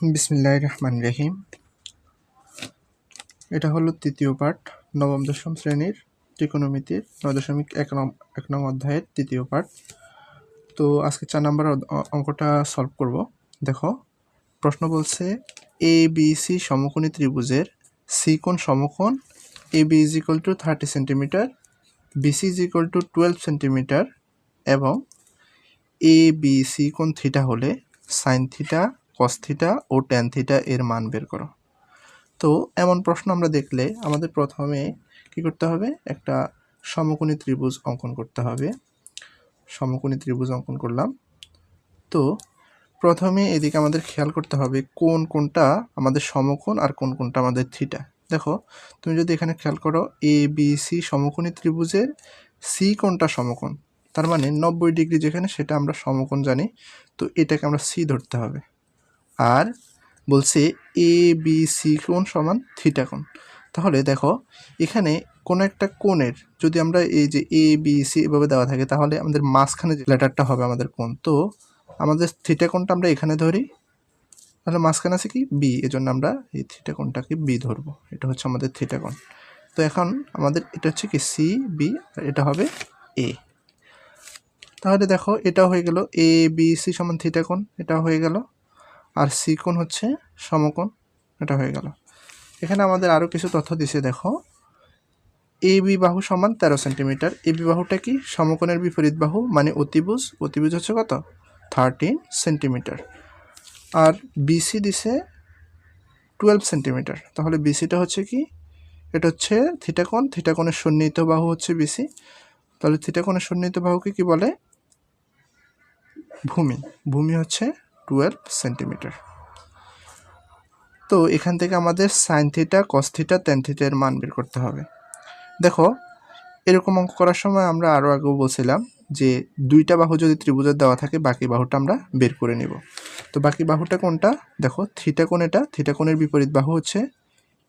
বিসমিল্লাহ রহমান রহিম এটা হলো তৃতীয় পাঠ, নবম দশম শ্রেণির ত্রিকোণমিতির নয় দশমিক এক নং এক নং অধ্যায়ের তৃতীয় পাঠ। তো আজকে চার নম্বর অঙ্কটা সলভ করব। দেখো, প্রশ্ন বলছে এ বি সি সমকোণী ত্রিভুজের সি কোণ সমকোণ A B is equal to thirty centimetre B C is equal to twelve centimetre এবং এ বি সি কোণ থিটা হলে সাইন থিটা কস থিটা ও ট্যান থিটা এর মান বের করো। তো এমন প্রশ্ন আমরা দেখলে আমাদের প্রথমে কি করতে হবে? একটা সমকোণী ত্রিভুজ অঙ্কন করতে হবে। সমকোণী ত্রিভুজ অঙ্কন করলাম। তো প্রথমে এদিকে আমাদের খেয়াল করতে হবে কোন কোনটা আমাদের সমকোণ আর কোন কোনটা আমাদের থিটা দেখো, তুমি যদি এখানে খেয়াল করো এ বি সি সমকোণী ত্রিভুজের সি কোনটা সমকোণ? তার মানে নব্বই ডিগ্রি যেখানে সেটা আমরা সমকোণ জানি। তো এটাকে আমরা সি ধরতে হবে। আর বলছে এ বি সি কোণ সমান থিটা কোণ। তাহলে দেখো, এখানে কোনো একটা কোণের যদি আমরা এই যে এ বি সি এভাবে দেওয়া থাকে, তাহলে আমাদের মাঝখানে যে লেটারটা হবে আমাদের কোণ। তো আমাদের থিটা কোণটা আমরা এখানে ধরি, তাহলে মাঝখানে আছে কি? বি এজন্য আমরা এই থিটা কোণটাকে বি ধরবো। এটা হচ্ছে আমাদের থিটা কোণ। তো এখন আমাদের এটা হচ্ছে কি? সি বি এটা হবে এ তাহলে দেখো, এটা হয়ে গেল এ বি সি সমান থিটা কোণ। এটা হয়ে গেল আর সি কোণ হচ্ছে সমকোণ, এটা হয়ে গেল। এখানে আমাদের আরও কিছু তথ্য দিছে, দেখো। এ বি বাহু সমান তেরো সেন্টিমিটার। এ বি বাহুটা কি? সমকোণের বিপরীত বাহু মানে অতিভুজ। অতিভুজ হচ্ছে কত? Thirteen centimetre. আর বিসি দিছে টুয়েলভ সেন্টিমিটার। তাহলে বিসিটা হচ্ছে কি? এটা হচ্ছে থিটাকোণ থিটাকোণের সন্নিহিত বাহু হচ্ছে বিসি তাহলে থিটাকোণের সন্নিহিত বাহুকে কি বলে? ভূমি। ভূমি হচ্ছে টুয়েলভ সেন্টিমিটার তো এখান থেকে আমাদের sine theta cos theta tan থিটার মান বের করতে হবে। দেখো, এরকম অঙ্ক করার সময় আমরা আরও আগেও বলছিলাম যে দুইটা বাহু যদি ত্রিভুজের দেওয়া থাকে, বাকি বাহুটা আমরা বের করে নিব। তো বাকি বাহুটা কোনটা? দেখো থিটা কোণ এটা থিটা কোণের বিপরীত বাহু হচ্ছে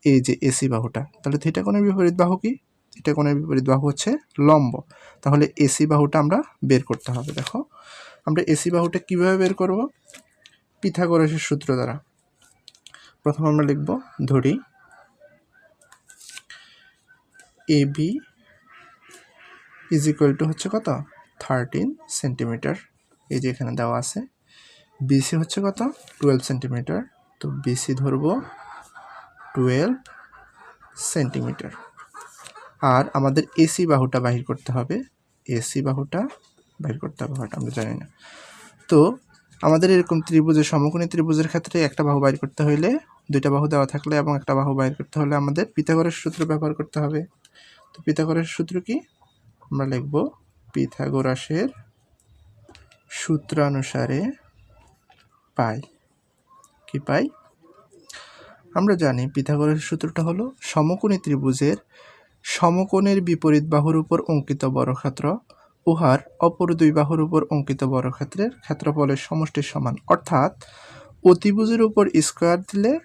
এই যে এসি বাহুটা। তাহলে থিটা কোণের বিপরীত বাহু কি? থিটা কোণের বিপরীত বাহু হচ্ছে লম্ব। তাহলে এসি বাহুটা আমরা বের করতে হবে, দেখো। আমরা এসি বাহুটা কীভাবে বের করব? পিথাগোরাসের সূত্র দ্বারা। প্রথম আমরা লিখব, ধরি A B is equal to হচ্ছে কত? Thirteen centimetre. এই যে এখানে দেওয়া আছে বিসি হচ্ছে কত? Twelve centimetre. তো বিসি ধরবো টুয়েলভ সেন্টিমিটার। আর আমাদের এসি বাহুটা বাহির করতে হবে। এসি বাহুটা বাহির করতে হবে, হয়তো আমরা জানি না। তো আমাদের এরকম ত্রিভুজের সমকোণী ত্রিভুজের ক্ষেত্রে একটা বাহু বাইর করতে হইলে দুইটা বাহু দেওয়া থাকলে এবং একটা বাহু বাইর করতে হলে আমাদের পিথাগোরাস সূত্র ব্যবহার করতে হবে। তো পিথাগোরাস সূত্র কি? আমরা লিখব পিথাগোরাসের সূত্রানুসারে পাই। কি পাই? আমরা জানি পিথাগোরাসের সূত্রটা হলো সমকোণী ত্রিভুজের সমকোণের বিপরীত বাহুর উপর অঙ্কিত বর্গক্ষেত্র উহার অপর দুই বাহুর উপর অঙ্কিত বর্গক্ষেত্রের ক্ষেত্রফলের সমষ্টির সমান। অর্থাৎ, অতিভুজের উপর স্কোয়ার দিলে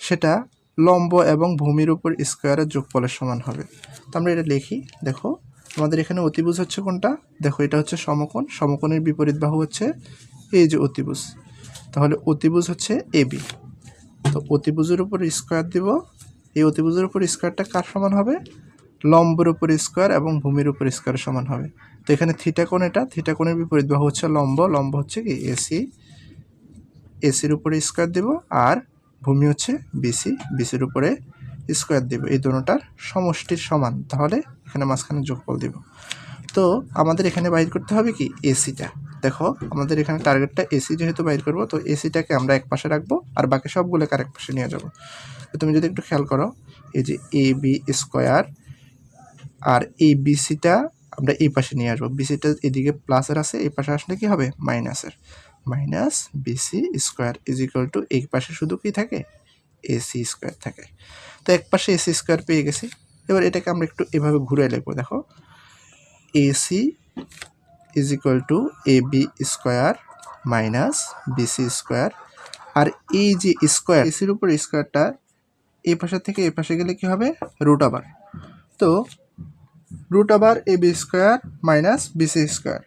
সেটা লম্ব এবং ভূমির উপর স্কোয়ারের যোগফলের সমান হবে। তো আমরা এটা লিখি, দেখো, আমাদের এখানে অতিভুজ হচ্ছে কোনটা? দেখো, এটা হচ্ছে সমকোণ, সমকোণের বিপরীত বাহু হচ্ছে এই যে অতিভুজ। তাহলে অতিভুজ হচ্ছে এবি তো অতিভুজের উপর স্কোয়ার দিব, এই অতিভুজের উপর স্কোয়ারটা কার সমান হবে? লম্বের উপর স্কোয়ার এবং ভূমির উপর স্কোয়ার সমান হবে। তো এখানে থিটা কোণ এটা থিটা কোণের বিপরীত বাহু হচ্ছে লম্ব লম্ব হচ্ছে কি? এসি এসির উপরে স্কোয়ার দিব আর ভূমি হচ্ছে বিসি বিসির উপরে স্কোয়ার দিব। এই দুটোটার সমষ্টির সমান। তাহলে এখানে মাঝখানে যোগফল দিব। তো আমাদের এখানে বাইর করতে হবে কি? এসিটা দেখো, আমাদের এখানে টার্গেটটা এসি যেহেতু বাইর করব, তো এসিটাকে আমরা এক পাশে রাখব আর বাকি সবগুলোকে আরেক পাশে নিয়ে যাব। তো তুমি যদি একটু খেয়াল করো, এই যে এ বি স্কোয়ার আর এই বিসিটা আমরা এই পাশে নিয়ে আসব। বিসিটা এদিকে প্লাসের আছে, এই পাশে আসলে কি হবে? মাইনাসের minus B C square is equal to এই পাশে শুধু কি থাকে? এসি স্কোয়ার থাকে। তো এক পাশে এসি স্কোয়ার পেয়ে গেছি। এবার এটাকে আমরা একটু এভাবে ঘুরে লিখব, দেখো। A C is equal to A B square minus B C square আর এই যে স্কোয়ার এসির উপর স্কোয়ারটা এই পাশে থেকে এই পাশে গেলে কি হবে? রুট আবার তো রুট আবার A B square minus B C square.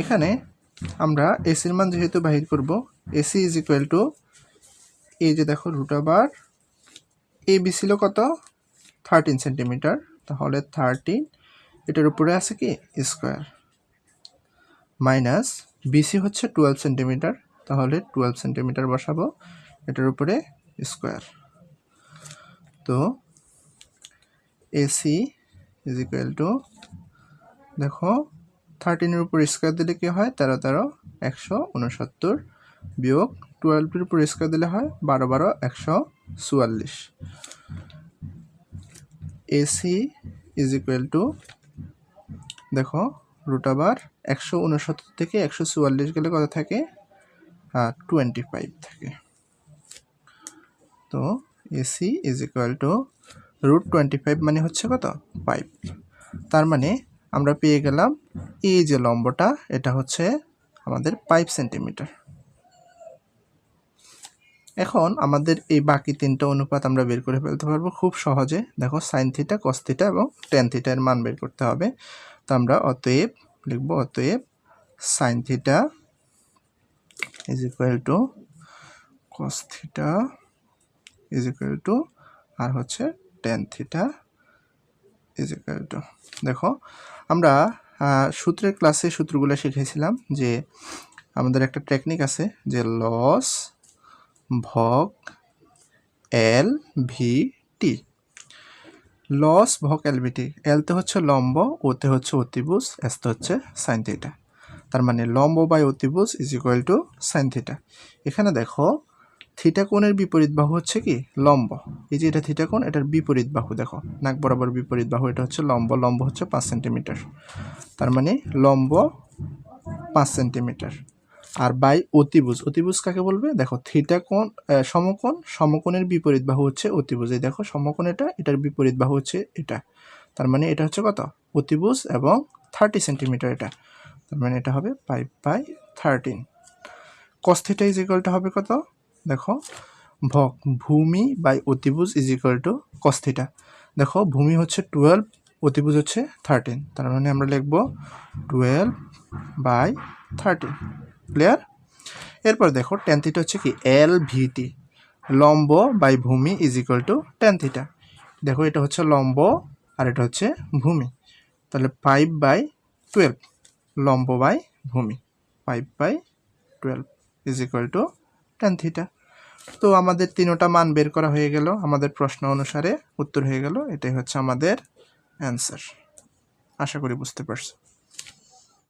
এখানে আমরা এসির মান যেহেতু বাহির করব এসি ইজ ইকুয়াল টু এই যে দেখো রুট ওভার এ বি ছিল কত? Thirteen centimetre. তাহলে থার্টিন, এটার উপরে আছে কি? স্কোয়ার। মাইনাস বিসি হচ্ছে টুয়েলভ সেন্টিমিটার। তাহলে টুয়েলভ সেন্টিমিটার বসাবো, এটার উপরে স্কোয়ার। তো এসি ইজ ইকুয়াল টু দেখো থার্টিনের উপর স্কোয়ার দিলে কি হয়? তেরো তেরো, একশো উনসত্তর বিয়োগ টুয়েলভের উপর স্কোয়ার দিলে হয় বারো বারো, একশো চুয়াল্লিশ। A C is equal to দেখো রুট আবার একশো উনসত্তর থেকে একশো চুয়াল্লিশ গেলে কত থাকে? টোয়েন্টি ফাইভ থাকে। তো A C is equal to root twenty five মানে হচ্ছে কত? ফাইভ তার মানে আমরা পেয়ে গেলাম এই যে লম্বটা, এটা হচ্ছে আমাদের ফাইভ সেন্টিমিটার এখন আমাদের এই বাকি তিনটা অনুপাত আমরা বের করে ফেলতে পারব খুব সহজে। দেখো সাইন থিটা কস এবং টেন থিটার মান বের করতে হবে। তো আমরা অতএব লিখব অতএব sine theta is equal to cos theta is equal to আর হচ্ছে tan theta is equal to দেখো, আমরা সূত্রের ক্লাসে সূত্রগুলো শিখেছিলাম যে আমাদের একটা টেকনিক আছে যে লস ভগ এল ভি টি লস ভগ এল ভি টি এলতে হচ্ছে লম্ব ওতে হচ্ছে অতিভুজ এসতে হচ্ছে সাইন থিটা তার মানে লম্ব বাই অতিভুজ is equal to sine theta এখানে দেখো থিটা কোণের বিপরীত বাহু হচ্ছে কি? লম্ব। এই যে এটা থিটা কোণ এটার বিপরীত বাহু, দেখো, নাক বরাবর বিপরীত বাহু, এটা হচ্ছে লম্ব। লম্ব হচ্ছে পাঁচ সেন্টিমিটার। তার মানে লম্ব পাঁচ সেন্টিমিটার। আর বাই অতিভুজ অতিভুজ কাকে বলবে? দেখো থিটা কোণ সমকোণ, সমকোণের বিপরীত বাহু হচ্ছে অতিভুজ। এই দেখো, সমকোণ এটা, এটার বিপরীত বাহু হচ্ছে এটা। তার মানে এটা হচ্ছে কত? অতিভুজ এবং থার্টি সেন্টিমিটার এটা। তার মানে এটা হবে five by thirteen. Cos theta is হবে কত? দেখো, ভক, ভূমি বাই অতিভুজ is equal to cos theta দেখো, ভূমি হচ্ছে টুয়েলভ অতিভুজ হচ্ছে থার্টিন তার মানে আমরা লিখব টুয়েলভ বাই থার্টিন ক্লিয়ার এরপর দেখো টেন থিটা হচ্ছে কি? এল ভিটি লম্ব বাই ভূমি is equal to tan theta দেখো, এটা হচ্ছে লম্ব আর এটা হচ্ছে ভূমি। তাহলে ফাইভ বাই টুয়েলভ লম্ব বাই ভূমি। Five by twelve is equal to tan theta তো আমাদের তিনোটা মান বের করা হয়ে গেল। আমাদের প্রশ্ন অনুসারে উত্তর হয়ে গেল। এটাই হচ্ছে আমাদের অ্যান্সার আশা করি বুঝতে পারছ।